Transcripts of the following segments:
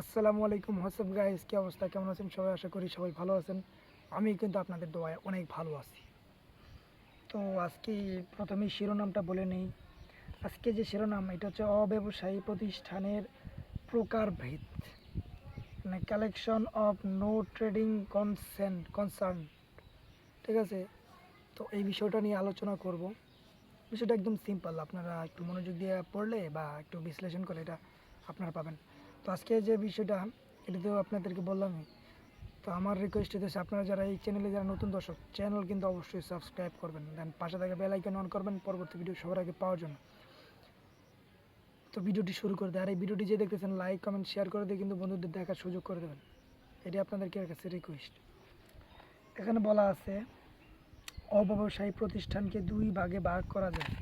আসসালামু আলাইকুম WhatsApp guys কি অবস্থা? কেমন আছেন? সবাই আশা করি সবাই ভালো আছেন। আমি কিন্তু আপনাদের দোয়ায় অনেক ভালো আছি। তো আজকে প্রথমেই শিরোনামটা বলে নেই। আজকে যে শিরোনাম, এটা হচ্ছে অব্যবসায়ী প্রতিষ্ঠানের প্রকারভেদ মানে collection of no trading consent concern ঠিক আছে? তো এই বিষয়টা নিয়ে আলোচনা করব। বিষয়টা একদম সিম্পল আপনারা একটু মনোযোগ দিয়ে পড়লে বা একটু বিশ্লেষণ করে এটা আপনারা পাবেন। তো আজকে যে বিষয়টা এটা তো আপনাদেরকে বললামই। তো আমার রিকোয়েস্ট হচ্ছে আপনারা যারা এই চ্যানেলে যারা নতুন দর্শক চ্যানেল কিন্তু অবশ্যই সাবস্ক্রাইব করবেন। দেন পাশে থেকে বেল অন করবেন, পরবর্তী ভিডিও সবার আগে পাওয়ার জন্য। তো ভিডিওটি শুরু করে দেয় আর এই ভিডিওটি যে দেখতেছেন লাইক কমেন্ট শেয়ার করে দিয়ে কিন্তু বন্ধুদের দেখার সুযোগ করে দেবেন। এটি আপনাদেরকে কাছে রিকোয়েস্ট এখানে বলা আছে, অব্যবসায়ী প্রতিষ্ঠানকে দুই ভাগে ভাগ করা যায়।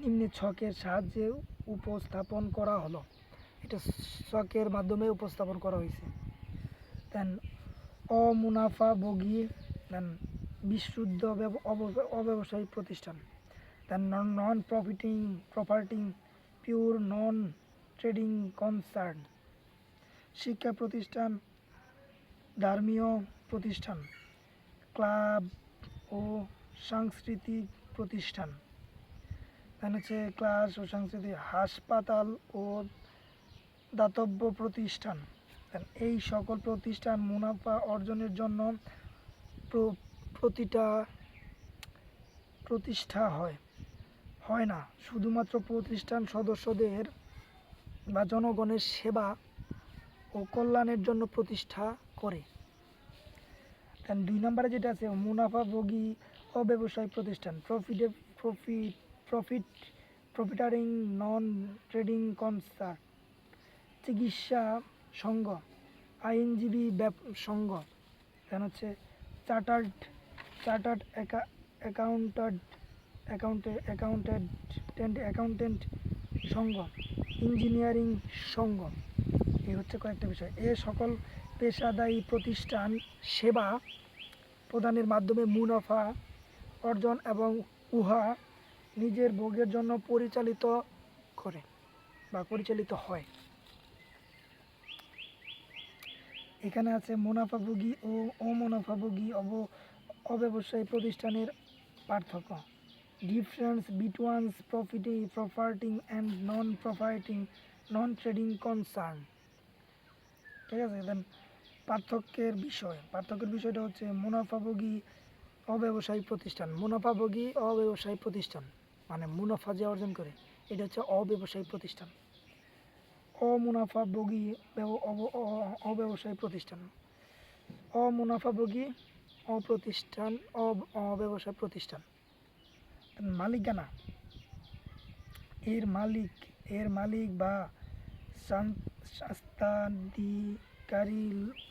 নিম্নে ছকের সাহায্যে উপস্থাপন করা হলো। এটা ছকের মাধ্যমে উপস্থাপন করা হয়েছে। দেন অমুনাফাভোগী দেন বিশুদ্ধ ব্যব- অব- অব্যবসায়ী প্রতিষ্ঠান। Then non profiting প্রপার্টিং pure non trading concern শিক্ষা প্রতিষ্ঠান, ধর্মীয় প্রতিষ্ঠান, ক্লাব ও সাংস্কৃতিক প্রতিষ্ঠান। দেন হচ্ছে ক্লাস ও সাংস্কৃতিক, হাসপাতাল ও দাতব্য প্রতিষ্ঠান। এই সকল প্রতিষ্ঠান মুনাফা অর্জনের জন্য প্র- প্রতিটা প্রতিষ্ঠা হয়। হয় না। শুধুমাত্র প্রতিষ্ঠান সদস্যদের বা জনগণের সেবা ও কল্যাণের জন্য প্রতিষ্ঠা করে। দুই নম্বরে যেটা আছে মুনাফা মুনাফাভোগী অব্যবসায়ী প্রতিষ্ঠান। প্রফিটে profit profit profiteering non trading concern চিকিৎসা সংঘ আইনজীবী সংঘ দেন হচ্ছে চার্টার্ড চার্টার্ড অ্যাকাউন্টান্ট অ্যাকাউন্টে অ্যাকাউন্টেন্ট অ্যাকাউন্টেন্ট সংঘ ইঞ্জিনিয়ারিং সংঘ এই হচ্ছে কয়েকটা বিষয়। এ সকল পেশাদায়ী প্রতিষ্ঠান সেবা প্রদানের মাধ্যমে মুনাফা অর্জন এবং উহা নিজের ভোগের জন্য পরিচালিত করে বা পরিচালিত হয়। এখানে আছে মুনাফাভোগী ও অমুনাফাভোগী অব অব্যবসায়ী প্রতিষ্ঠানের পার্থক্য। ডিফারেন্স বিটওয়ান্স প্রফিটি প্রপার্টিং and non প্রপার্টিং non trading concern ঠিক আছে? দেন পার্থক্যের বিষয়। পার্থক্যের বিষয়টা হচ্ছে মুনাফাভোগী অব্যবসায়ী প্রতিষ্ঠান। মুনাফাভোগী অব্যবসায়ী প্রতিষ্ঠান। মানে মুনাফা যে অর্জন করে, এটা হচ্ছে অব্যবসায়ী প্রতিষ্ঠান। অমুনাফাভোগী অব্যবসায়ী প্রতিষ্ঠান। অমুনাফাভোগী অপ্রতিষ্ঠান অব- অব্যবসায় প্রতিষ্ঠান। মালিকানা এর মালিক এর মালিক বা সান-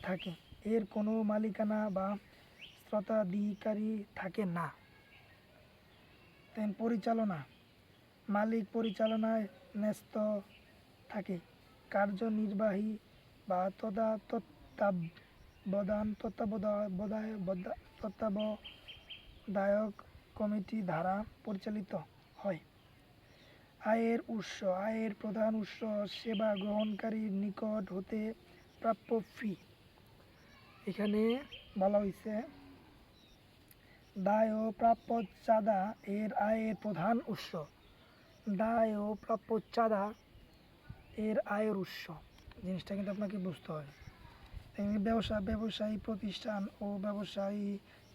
থাকে। এর কোনো মালিকানা বা স্রতাধিকারী থাকে না। পরিচালনা মালিক পরিচালনায় ন্যস্ত থাকে। কার্যনির্বাহী বা তদা তত্ত্বাবধান তত্ত্বাবধায় তত্ত্বাবধায়ক কমিটি দ্বারা পরিচালিত হয়। আয়ের উৎস, আয়ের প্রধান উৎস সেবা গ্রহণকারীর নিকট হতে প্রাপ্য ফি এখানে বলা হয়েছে দায় ও প্রাপ্য চাঁদা এর আয়ের প্রধান উৎস। দায় ও প্রাপ্য চাঁদা এর আয়ের উৎস। জিনিসটা কিন্তু আপনাকে বুঝতে হবে ব্যবসা, ব্যবসায়ী প্রতিষ্ঠান ও ব্যবসায়ী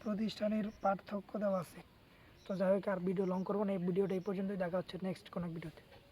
প্রতিষ্ঠানের পার্থক্য দেওয়া আছে। তো যাই হোক, আর ভিডিও লং করব না। এই ভিডিওটা এই পর্যন্তই। দেখা হচ্ছে নেক্সট কোনো ভিডিওতে।